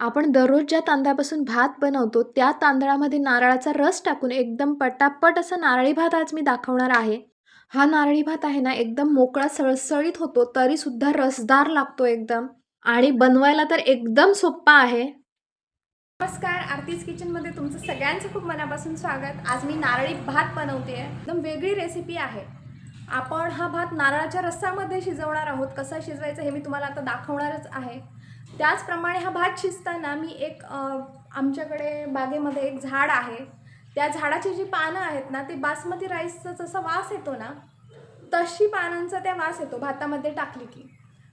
आपण दररोज ज्या तांदळापासून भात बनवतो त्या तांदळामध्ये नारळाचा रस टाकून एकदम पटापट असा नारळी भात आज मी दाखवणार आहे. हा नारळी भात आहे ना एकदम मोकळा सळसळीत होतो तरीसुद्धा रसदार लागतो एकदम. आणि बनवायला तर एकदम सोप्पा आहे. नमस्कार आरतीज किचनमध्ये तुमचं सगळ्यांचं खूप मनापासून स्वागत. आज मी नारळी भात बनवते एकदम वेगळी रेसिपी आहे. आपण हा भात नारळाच्या रस्सामध्ये शिजवणार आहोत. कसा शिजवायचा हे मी तुम्हाला आता दाखवणारच आहे. त्याचप्रमाणे हा भात शिजताना मी एक आमच्याकडे बागेमध्ये एक झाड आहे. त्या झाडाची जी पानं आहेत ना ते बासमती राईसचा जसा वास येतो ना तशी पानांचा त्या वास येतो भातामध्ये टाकली की.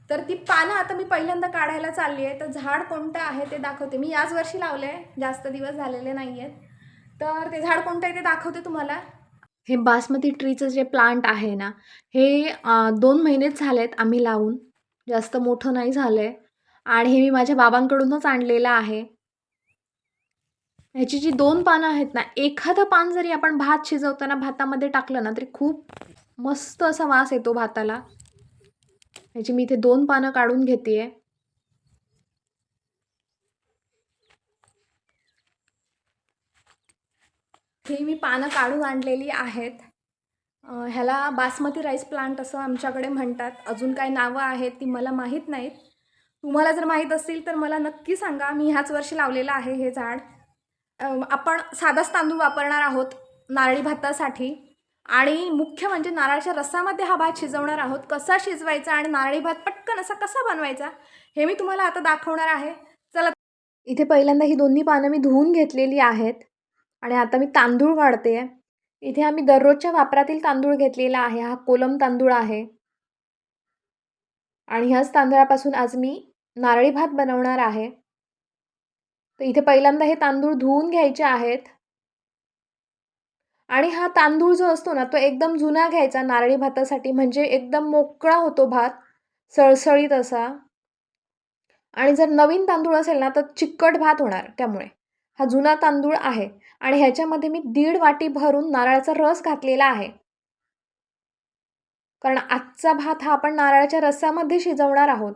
तर ती पानं आता मी पहिल्यांदा काढायला चालली आहे. तर झाड कोणतं आहे ते दाखवते. मी याच वर्षी लावलं आहे जास्त दिवस झालेले नाही आहेत तर ते झाड कोणतं आहे ते दाखवते तुम्हाला. हे बासमती ट्रीचं जे प्लांट आहे ना हे दोन महिनेच झालेत आम्ही लावून. जास्त मोठं नाही झालं आहे आणि हे मी माझ्या बाबांकडूनच आणलेलं आहे. ह्याची जी दोन पानं आहेत ना एखादं पान जरी आपण भात शिजवताना भातामध्ये टाकलं ना तरी खूप मस्त असा वास येतो भाताला. ह्याची मी इथे दोन पानं काढून घेते हे मी पानं काढून आणलेली आहेत. ह्याला बासमती राईस प्लांट असं आमच्याकडे म्हणतात. अजून काय नावं आहेत ती मला माहीत नाहीत. तुम्हाला जर माहीत असतील तर मला नक्की सांगा. मी ह्याच वर्षी लावलेलं आहे हे झाड. आपण साधाच तांदूळ वापरणार आहोत नारळी भातासाठी. आणि मुख्य म्हणजे नारळाच्या रसामध्ये हा भात शिजवणार आहोत. कसा शिजवायचा आणि नारळी भात पटकन असा कसा बनवायचा हे मी तुम्हाला आता दाखवणार आहे. चला इथे पहिल्यांदा ही दोन्ही पानं मी धुवून घेतलेली आहेत. आणि आता मी तांदूळ काढते इथे आम्ही दररोजच्या वापरातील तांदूळ घेतलेला आहे. हा कोलम तांदूळ आहे. आणि ह्याच तांदळापासून आज मी नारळी भात बनवणार आहे. तर इथे पहिल्यांदा हे तांदूळ धुवून घ्यायचे आहेत. आणि हा तांदूळ जो असतो ना तो एकदम जुना घ्यायचा नारळी भातासाठी. म्हणजे एकदम मोकळा होतो भात सळसळीत असा. आणि जर नवीन तांदूळ असेल ना तर चिकट भात होणार त्यामुळे. हा जुना तांदूळ आहे. आणि ह्याच्यामध्ये मी दीड वाटी भरून नारळाचा रस घातलेला आहे. कारण आजचा भात हा आपण नारळाच्या रसामध्ये शिजवणार आहोत.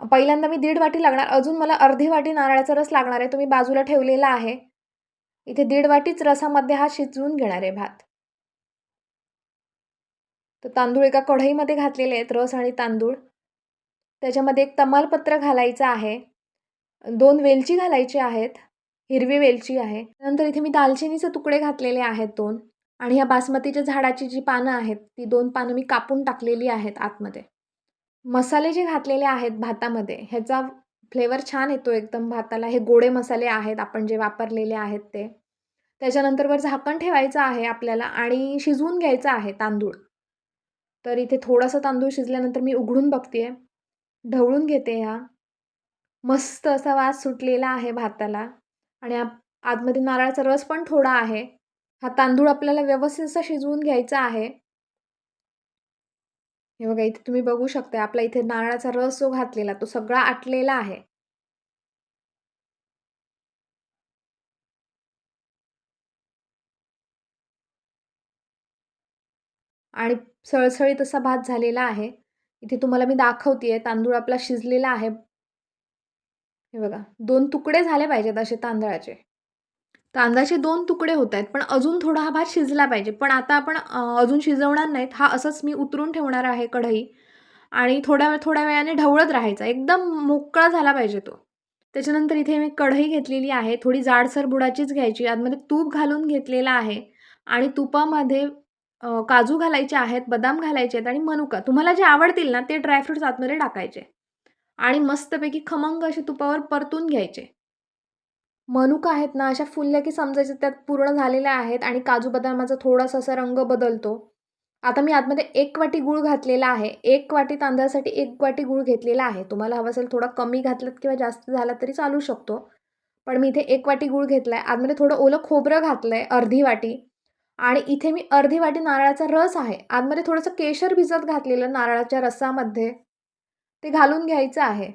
पहिल्यांदा मी दीड वाटी लागणार. अजून मला अर्धी वाटी नारळाचा रस लागणार आहे. तो मी बाजूला ठेवलेला आहे. इथे दीड वाटीच रसामध्ये हा शिजवून घेणार आहे भात. तर तांदूळ एका कढईमध्ये घातलेले आहेत रस आणि तांदूळ. त्याच्यामध्ये एक तमालपत्र घालायचं आहे. दोन वेलची घालायची आहेत. हिरवी वेलची आहे. नंतर इथे मी दालचिनीचे तुकडे घातलेले आहेत दोन. आणि ह्या बासमतीच्या झाडाची जी पानं आहेत ती दोन पानं मी कापून टाकलेली आहेत आतमध्ये. मसाले जे घातलेले आहेत भातामध्ये ह्याचा फ्लेवर छान येतो एकदम भाताला. हे गोडे मसाले आहेत आपण जे वापरलेले आहेत ते. त्याच्यानंतर वर झाकण ठेवायचं आहे आपल्याला आणि शिजवून घ्यायचं आहे तांदूळ. तर इथे थोडासा तांदूळ शिजल्यानंतर मी उघडून बघते. ढवळून घेते ह्या मस्त असा वास सुटलेला आहे भाताला. आणि आतमध्ये नारळाचा रस पण थोडा आहे. हा तांदूळ आपल्याला व्यवस्थित असा शिजवून घ्यायचा आहे. हे बघा इथे तुम्ही बघू शकता आपला इथे नारळाचा रस जो घातलेला तो सगळा आटलेला आहे. आणि सळसळीत असा भात झालेला आहे. इथे तुम्हाला मी दाखवते तांदूळ आपला शिजलेला आहे. हे बघा दोन तुकडे झाले पाहिजेत असे तांदळाचे. कांदाचे दोन तुकडे होत आहेत पण अजून थोडा हा भात शिजला पाहिजे. पण आता आपण अजून शिजवणार नाहीत. हा असंच मी उतरून ठेवणार आहे कढई. आणि थोड्या वेळ थोड्या वेळाने ढवळत राहायचा. एकदम मोकळा झाला पाहिजे तो. त्याच्यानंतर इथे मी कढई घेतलेली आहे. थोडी जाडसर बुडाचीच घ्यायची. आतमध्ये तूप घालून घेतलेला आहे. आणि तुपामध्ये काजू घालायचे आहेत बदाम घालायचे आहेत आणि मनुका. तुम्हाला जे आवडतील ना ते ड्रायफ्रुट्स आतमध्ये टाकायचे. आणि मस्तपैकी खमंग असे तुपावर परतून घ्यायचे. मनुका आहेत ना अशा फुलल्या की समजायचं त्यात पूर्ण झालेल्या आहेत आणि काजू बदामाचा थोडासा असा रंग बदलतो. आता मी आतमध्ये एक वाटी गूळ घातलेला आहे. एक वाटी तांदळासाठी एक वाटी गूळ घेतलेला आहे. तुम्हाला हवं असेल थोडा कमी घातलात किंवा जास्त झाला तरी चालू शकतो. पण मी इथे एक वाटी गूळ घेतला आहे आतमध्ये थोडं ओलं खोबरं घातलं आहे अर्धी वाटी. आणि इथे मी अर्धी वाटी नारळाचा रस आहे. आतमध्ये थोडंसं केशर भिजत घातलेलं नारळाच्या रसामध्ये. ते घालून घ्यायचं आहे.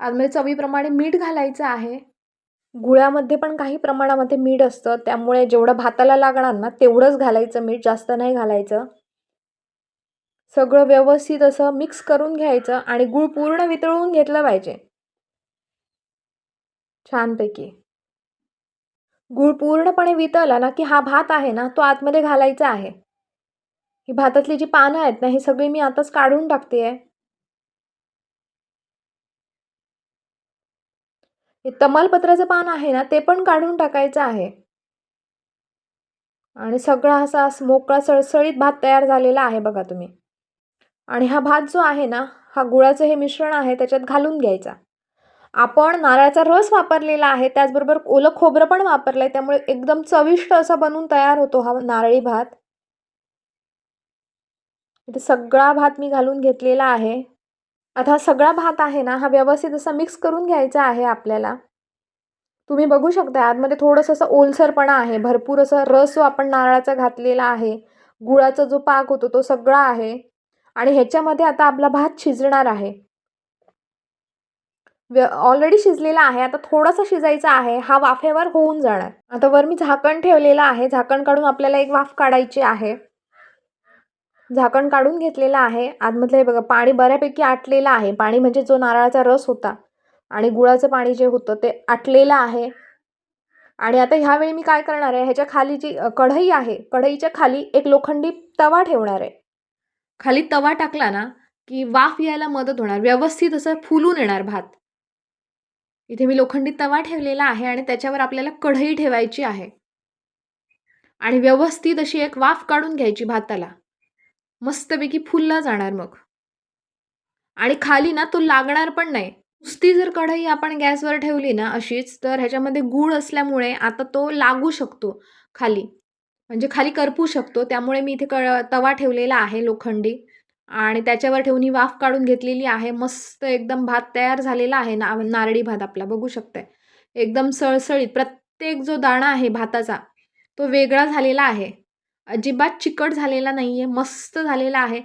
आतमध्ये चवीप्रमाणे मीठ घालायचं आहे. गुळामध्ये पण काही प्रमाणामध्ये मीठ असतं. त्यामुळे जेवढं भाताला लागणार ना तेवढंच घालायचं मीठ. जास्त नाही घालायचं. सगळं व्यवस्थित असं मिक्स करून घ्यायचं आणि गूळ पूर्ण वितळून घेतलं पाहिजे. छानपैकी. गूळ पूर्णपणे वितळला ना की हा भात आहे ना तो आतमध्ये घालायचा आहे. ही भातातली जी पानं आहेत ना ही सगळी मी आताच काढून टाकते आहे हे तमालपत्राचं पान आहे ना ते पण काढून टाकायचं आहे. आणि सगळा असा मोकळा सळसळीत भात तयार झालेला आहे बघा तुम्ही. आणि हा भात जो आहे ना हा गुळाचं हे मिश्रण आहे त्याच्यात घालून घ्यायचा. आपण नारळाचा रस वापरलेला आहे त्याचबरोबर ओलं खोबरं पण वापरलं आहे त्यामुळे एकदम चविष्ट असा बनून तयार होतो हा नारळी भात. इथे सगळा भात मी घालून घेतलेला आहे. आता हा सगळा भात आहे ना हा व्यवस्थित असा मिक्स करून घ्यायचा आहे आपल्याला. तुम्ही बघू शकता आतमध्ये थोडंसं असं ओलसरपणा आहे भरपूर असं रस जो आपण नारळाचा घातलेला आहे गुळाचा जो पाक होतो तो सगळा आहे आणि ह्याच्यामध्ये आता आपला भात शिजणार आहे. ऑलरेडी शिजलेला आहे आता थोडासा शिजायचा आहे हा वाफेवर होऊन जाणार. आता वर मी झाकण ठेवलेलं आहे झाकण काढून आपल्याला एक वाफ काढायची आहे. झाकण काढून घेतलेलं आहे. आतमधलं हे बघा पाणी बऱ्यापैकी आटलेलं आहे. पाणी म्हणजे जो नारळाचा रस होता आणि गुळाचं पाणी जे होतं ते आटलेलं आहे. आणि आता ह्यावेळी मी काय करणार आहे? ह्याच्या खाली जी कढई आहे कढईच्या खाली एक लोखंडी तवा ठेवणार आहे. खाली तवा टाकला ना की वाफ यायला मदत होणार. व्यवस्थित असं फुलून येणार भात. इथे मी लोखंडी तवा ठेवलेला आहे आणि त्याच्यावर आपल्याला कढई ठेवायची आहे. आणि व्यवस्थित अशी एक वाफ काढून घ्यायची भाताला. मस्तपैकी फुलला जाणार मग. आणि खाली ना तो लागणार पण नाही. नुसती जर कढई आपण गॅसवर ठेवली ना अशीच तर ह्याच्यामध्ये गूळ असल्यामुळे आता तो लागू शकतो खाली. म्हणजे खाली करपू शकतो त्यामुळे मी इथे क तवा ठेवलेला आहे लोखंडी. आणि त्याच्यावर ठेवून ही वाफ काढून घेतलेली आहे. मस्त एकदम भात तयार झालेला आहे ना नारळी भात आपला बघू शकताय. एकदम सळसळीत प्रत्येक जो दाणा आहे भाताचा तो वेगळा झालेला आहे. अजिबात चिकट झालेला नाही आहे मस्त झालेला आहे.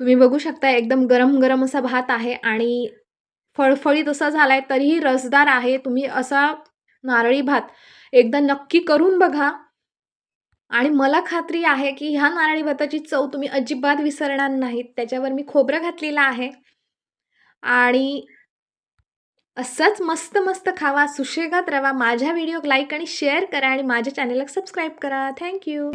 तुम्ही बघू शकता एकदम गरम गरम असा भात आहे आणि फळफळीत असा झाला आहे तरीही रसदार आहे. तुम्ही असा नारळी भात एकदा नक्की करून बघा. आणि मला खात्री आहे की ह्या नारळी भाताची चव तुम्ही अजिबात विसरणार नाहीत. त्याच्यावर मी खोबरं घातलेलं आहे. आणि असंच मस्त मस्त खावा सुशेगात रवा. माझ्या व्हिडिओ लाईक आणि शेअर करा आणि माझ्या चॅनलला सबस्क्राईब करा. थँक्यू